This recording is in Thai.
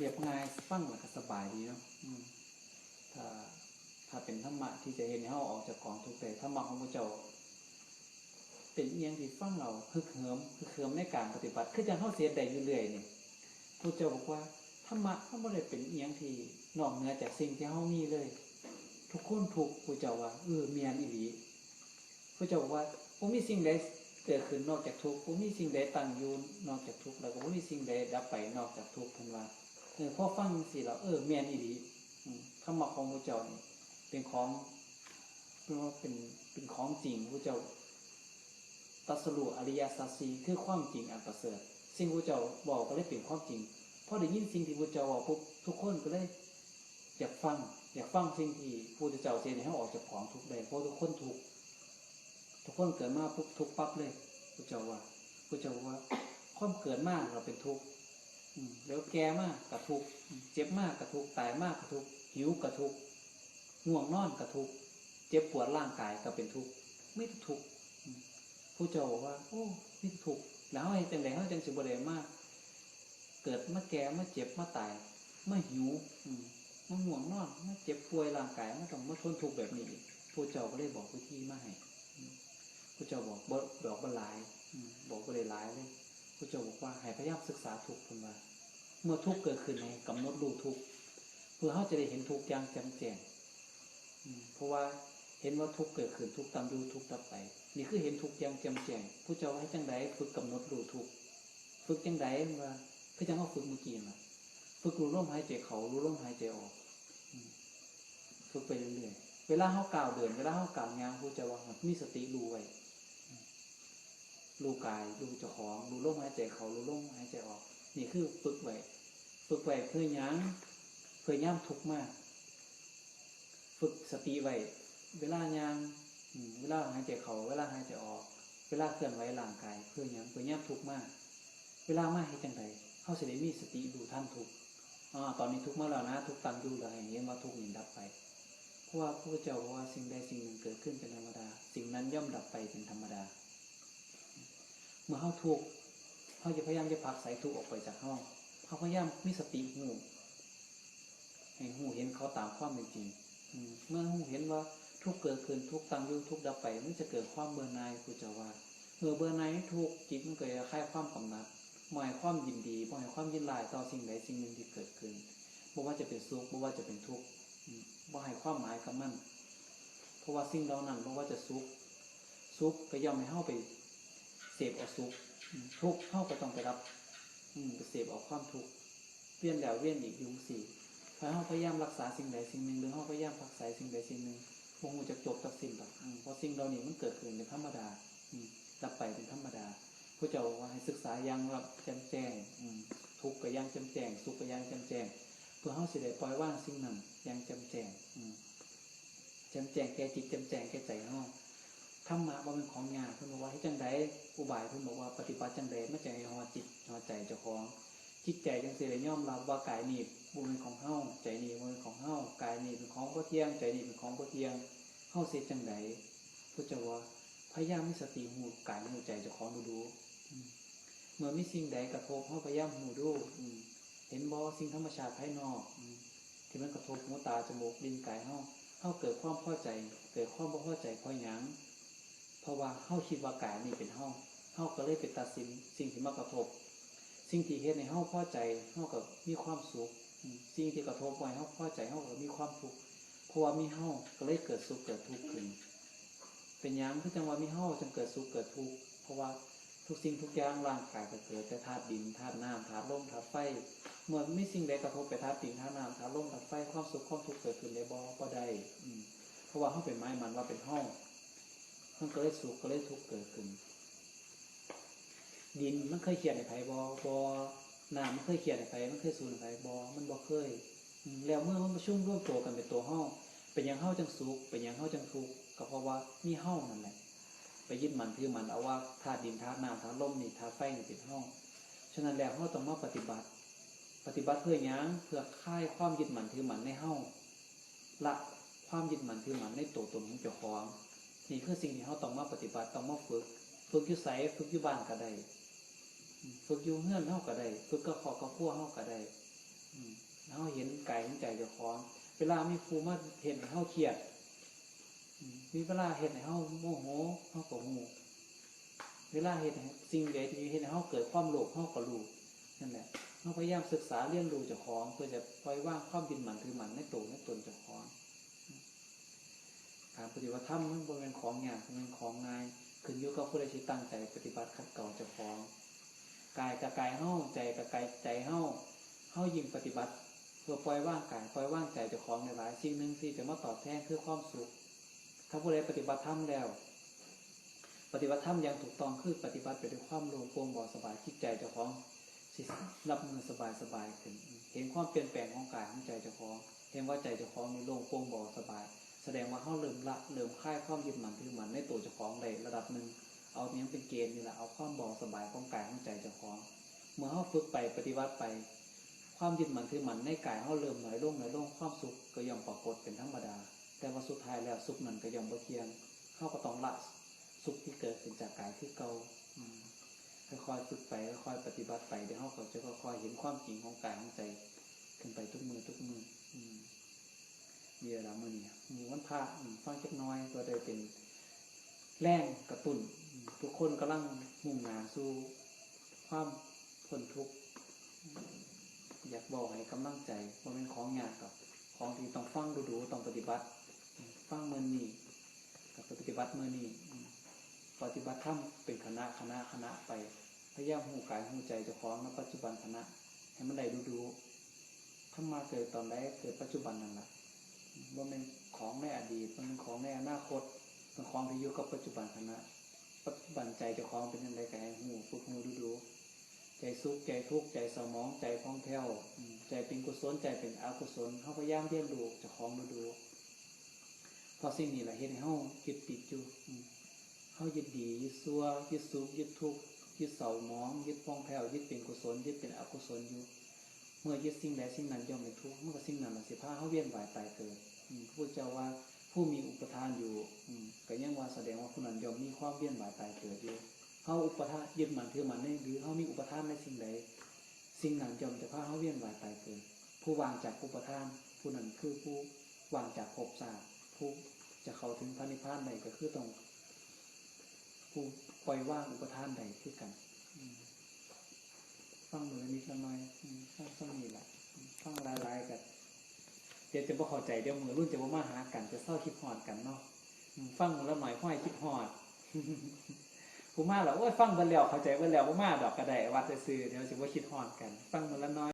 เรียบง่ายฟังแล้วก็สบายดีเนาะถ้าถ้าเป็นธรรมะที่จะเห็นเราออกจากกองทุกข์ได้ธรรมะของพระเจ้า เป็นเอียงที่ฟังเราฮึกเหิมฮึกเหิมในการปฏิบัติ คือจังเฮาเสียใดอยู่เรื่อยเนี่ยพระเจ้าบอกว่าธรรมะมันบ่ได้เป็นเอียงที่นอกเหนือจากสิ่งที่เฮามีเลย ทุกคนถูกพระเจ้าว่าเออเมียนอีหลีพระเจ้าบอกว่าบ่มีสิ่งใดเกิดขึ้นนอกจากทุกข์บ่มีสิ่งใดตั้งอยู่นอกจากทุกข์แล้วก็บ่มีสิ่งใดดับไปนอกจากทุกข์เพิ่นว่า เออพอฟังสิเราเออเมียนอีหลีอืมธรรมะของพระเจ้านี่เป็นของเรียกว่าเป็นเป็นของจริงพระเจ้าตัสรู้อริยสัจสีคือความจริงอันประเสริฐสิ่งพระเจ้าบอกก็เลยเป็นความจริงพอได้ยินสิ่งที่พระเจ้าบอกปุ๊บทุกคนก็เลยอยากฟัง อยากฟังสิ่งที่พระเจ้าเสียให้ออกจากของทุกข์ได้เพราะทุกคนทุกทุกคนเกิดมาปุ๊บทุกปั๊บเลยพระเจ้าว่าพระเจ้าว่าความเกิดมากเราเป็นทุกข์ อืมแล้วแก่มากกับทุกเจ็บมากกับทุกตายมากกับทุกหิวกับทุกง่วงนอนกับทุกเจ็บปวดร่างกายก็เป็นทุกไม่ทุกผู้เจ้าบอกว่า โอ้นี่ถูกแล้วไอ้จังไดเขาจังสิบเดมาก เกิดมาแก่มาเจ็บมาตายมาหิวอืมาห่วงนอนมาเจ็บป่วยร่างกายมาต้องมาทนทุกข์แบบนี้ผู้เจ้าก็เลยบอกวิธีมาให้ผู้เจ้าบอกบอกบอกบ่หลายบอกบ่ได้หลายเลยผู้เจ้าบอกว่าให้พยายามศึกษาทุกคนว่า มื่อทุกข์เกิดขึ้นให้กำหนดรู้ทุกข์เพื่อเขาจะได้เห็นทุกข์อย่างแจ่มแจ้งอืมเพราะว่าเห็นว่าทุกข์เกิดขึ้นทุกข์ตามดูทุกข์ดับไป นี่คือเห็นทุกข์อย่างแจ่มแจ้งผู้เจ้าให้จังไดฝึกกำหนดรู้ทุกข์ฝึกจังไดว่าคือจังเขาฝึกเมื่อกี้น่ะฝึกรู้ลมหายใจเขารู้ลมหายใจออกฝึกไปเรื่อยๆเวลาเขากล่าวเดินเวลาเขากล่าวงานผู้เจ้าว่ามีสติรู้ไว้รู้กายรู้เจ้าของรู้ลมหายใจเขารู้ลมหายใจออก นี่คือฝึกไว้ ฝึกไว้เพื่อยังเพื่อย่ำทุกมาก ฝึกสติไว้เวลายางเวลาหายใจเขาเวลาหายใจออก เวลาเคลื่อนไหวร่างกายเพื่อยังเพื่อย่ำทุกมาก เวลามาให้จังใดเข้าเสิได้มีสติดูท่านทุกอตอนนี้ทุกข์มาแล้วนะ ทุกตังอยู่แล้วเห็นว่าทุกข์นี้ดับไปเพราะว่าพระเจ้าว่าสิ่งใดสิ่งหนึ่งเกิดขึ้นเป็นธรรมดา สิ่งนั้นย่อมดับไปเป็นธรรมดา เมื่อเข้าทุกเขาจะพยายามจะผลักใส่ทุกออกไปจากห้อง เขาพยายามมีสติหูให้หูเห็นเขาตามความเป็นจริงเมื่อหูเห็นว่าทุกเกิดขึ้นทุกตั้งอยู่ทุกดับไปมันจะเกิดความเบื่อหน่ายผู้เจ้าว่าเมื่อเบื่อหน่ายทุกจิตมันเกิดคลายความกำหนัดหมายความยินดีหมายความยินลายต่อสิ่งใดสิ่งหนึ่งที่เกิดขึ้นบ่ว่าจะเป็นสุขบ่ว่าจะเป็นทุกข์อืมบ่ให้ความหมายกับมันเพราะว่าสิ่งเหล่านั้นบ่ว่าจะสุขสุขก็ย่อมให้เฮาไปเสพเอาสุขทุกข์เฮาก็ต้องไปรับ เสพเอาความทุกข์เวียนแล้วเวียนอีกอยุงสี่ถ้าเราพยายามรักษาสิ่งใดสิ่งหนึ่งหรือเราพยายามพักษาสิ่งใดสิ่งหนึ่งคงจะจบตัดสิ้นหรอกเพราะสิ่งเหล่านี้มันเกิดขึ้นเป็นธรรมดา อืดับไปเป็นธรรมดาพระเจ้าว่าให้ศึกษาย่างแบบแจ่มแจ้งอืมทุกข์ก็ย่างแจ่มแจ้งสุขก็ย่างแจ่มแจ้งเพื่อเขาสิได้ปล่อยว่างสิ่งนั้นย่างแจ่มแจ้งอืมแจ่มแจ้งแก่จิตแจ่มแจ้งแก่ใจเฮา ธรรมะบ่เป็นของยากเพิ่นบอกว่าให้จังใดอุบายเพิ่นบอกว่าปฏิบัติจังใดมันจะให้ฮอดจิตฮอดใจเจ้าของจิตใจจังสิได้ยอมรับว่ากายนี้บ่เป็นของเฮาใจนี้บ่เป็นของเฮากายนี้เป็นของบ่เที่ยง ใจนี้เป็นของบ่เที่ยงเฮาเสิจังไดพุทธเจ้าว่าพยายามมีสติหูกายหูใจเจ้าของดูดูเมื่อมีสิ่งใดกระทบเฮาพยายามหูดูอืเห็นบ่สิ่งธรรมชาติภายนอกอืที่มันกระทบหูตาจมูกลิ้นกายเฮาเฮาเกิดความพอใจ เกิดความบ่พอใจพราะหยัง เพราะว่าเฮาคิดว่ากายนี้เป็นเฮาเฮาก็เลยไปตัดสินสิ่งที่มากระทบ สิ่งที่เฮ็ดในเฮาพอใจเฮากับมีความสุขสิ่งที่กระทบไว้เฮาพอใจเฮาก็มีความทุกข์เพราะว่ามีเฮาก็เลยเกิดสุขเกิดทุกข์ขึ้น เป็นยังคือจังว่ามีเฮาจึงเกิดสุขเกิดทุกข์เพราะว่าทุกสิ่งทุกอย่างร่างกายก็เกิดแต่ธาตุดินธาตุน้ำธาตุลมธาตุไฟเมื่อมีสิ่งใดกระทบไปธาตุดินธาตุน้ำธาตุลมธาตุไฟความสุขความทุกข์เกิดขึ้นได้บ่บ่ได้เพราะว่าเฮาเป็นไม้มันว่าเป็นเฮา มันก็เลยสุขก็เลยทุกข์เกิดขึ้น ดินมันเคยเขียนในไผ่บอบอน้ำมันเคยเขียนในไผ่มันเคยสูญในไผ่บอมันบ่เคย แล้วเมื่อมันประชุมร่วมตัวกันเป็นตัวเฮาเป็นหยังเฮาจังสุขเป็นหยังเฮาจังทุกข์ก็เพราะว่ามีเฮานั่นแหละไปยึดมันถือมันเอาว่าธาตุดินธาตุน้ำธาตุลมนี่ธาตุไฟนี่เป็นเฮาฉะนั้นแล้วเฮาต้องมาปฏิบัติ ปฏิบัติเพื่อยังเพื่อคลายความยึดมันถือมันในเฮาละความยึดมันถือมันในตัวตนของเจ้าของ นี่คือสิ่งที่เฮาต้องมาปฏิบัติต้องมาฝึก ฝึกอยู่ไสฝึกอยู่บ้านก็ได้ฝึกอยู่เงื่อนเฮาก็ได้ฝึกกับครอกับครัวเฮาก็ได้อืมแล้วเฮาเห็นไกายเห็นใจเจ้าของเวลามีครูมาเห็นห้เฮาเครียดมีเวลาเห็นให้เฮาโมโหเฮาก็ฮู้เวลาเห็นสิ่งใดที่เห็นให้เฮาเกิดความโลภเฮาก็รู้นั่นแหละเฮาพยายามศึกษาเรียนรู้เจ้าของเพื่อจะปล่อยวางความบินหมันถือหมันในตัวในตนเจ้าของ การปฏิบัติธรรมมันเป็นของยากเป็นของง่ายขึ้นอยู่กับผู้ใดที่ตั้งใจปฏิบัติขัดเกลาเจ้าของกายกับกายเฮาใจกับกายใจเฮาเฮายิ่งปฏิบัติ เพื่อปล่อยว่างกายปล่อยว่างใจเจ้าของในหลายสิ่งหนึ่งที่จะมาตอบแทนคือความสุข ถ้าผู้ใดปฏิบัติธรรมแล้ว ปฏิบัติธรรมอย่างถูกต้องคือปฏิบัติไปด้วยความโล่งโปร่งเบาสบายจิตใจเจ้าของรับมือสบายสบายขึ้นเห็นความเปลี่ยนแปลงของกายของใจเจ้าของเห็นว่าใจเจ้าของมีโล่งโปร่งเบาสบาย ดงว่าเขาเริ่มละเริ่มคลายความยึดมันถือมันในตัวเจ้าของได้ระดับหนึ่งเอาเนี้ยเป็นเกณฑ์นี่แหละเอาความเบาสบายของกายของใจเจ้าของ เมื่อเขาฝึกไปปฏิบัติไป ความยึดมันถือมันในกายเขาเริ่มหน่อยลงหน่อยลงความสุขก็ย่อมปรากฏเป็นธรรมดา แต่ว่าสุดท้ายแล้วสุขนั้นก็ย่อมบ่เที่ยงเขาก็ต้องละสุขที่เกิดขึ้นจากกายที่เก่าค่อยๆฝึกไปค่อยๆปฏิบัติไปเดี๋ยวเขาก็จะค่อยๆเห็นความจริงของกายของใจ ขึ้นไปทุกมือทุกมืออืมเดียวละมือนี่ห มูวันพระอืมฟังจักน้อยก็ได้เป็นแรงกระตุ้นทุกคนกำลังมุ่งหน้าสู่ความพ้นทุกข์อยากบอกให้กำลังใจว่าเป็นของยากกับของที่ต้องฟังดูๆต้องปฏิบัติ ฟังเมือนี้กับปฏิบัติเมือนี้ปฏิบัติธรรมเป็นคณะคณะคณะไปพยายามหูกายหูใจเจ้าของในปัจจุบันคณะให้มันได้ดูๆถ้ามาเกิดตอนใดเกิดปัจจุบันนั่นแหละ ว่าเป็นของในอดีตมันเป็นของในอนาคตเป็นของที่อยู่กับปัจจุบันขณะปัจจุบันใจจะคล้องเป็นยังไงกันหูฝึกหูดูดูใจสุขใจทุกข์ใจสมองใจพองแผ้วใจเป็นกุศลใจเป็นอกุศลเขาพยายามเรียนรู้จะคล้องดูดูเพราะสิ่งนี้แหละเห็นให้เขายึดติดอยู่เขายึดดียึดซัวยึดสุขยึดทุกข์ยึดเสามองยึดพองแผ้วยึดเป็นกุศลยึดเป็นอกุศลอยู่ เมื่อยึดสิ่งใดสิ่งนั้นย่อมเป็นทุกข์เมื่อสิ่งนั้นมันสิพาเขาเวียนวายตายเกิดพระพุทธเจ้าว่าผู้มีอุปทานอยู่อก็ยังว่าแสดงว่าผู้นั้นย่อมมีความเวียนวายตายเกิดอยู่เขาอุปทานยึดมันถือมันในหรือเขามีอุปทานในสิ่งใดสิ่งนั้นย่อมจะพาเขาเวียนวายตายเกิด ผู้วางจากอุปทาน ผู้นั้นคือผู้วางจากภพศาสตร์ผู้จะเข้าถึงพระนิพพานใดก็คือต้องผู้ปล่อยว่างอุปทานใดคือกัน ฟังมือนมีละหน่อยฟังสมีแหละอืมฟังหลายๆกันเดี๋ยวจะบ่เข้าใจเดี๋ยวมือรุ่นจะบ่มาหากัน จะเศร้าคิดหอดกันเนาะฟังมือละหน่อยห้อยคิดหอดผู้มาแล้วโอ้ยฟังเบิ่แล้วเข้าใจเบิ่แล้วบ่มาดอกกระได้วัดซื่อเดี๋ยวจะบ่คิดหอดกัน ฟังมือละน้อย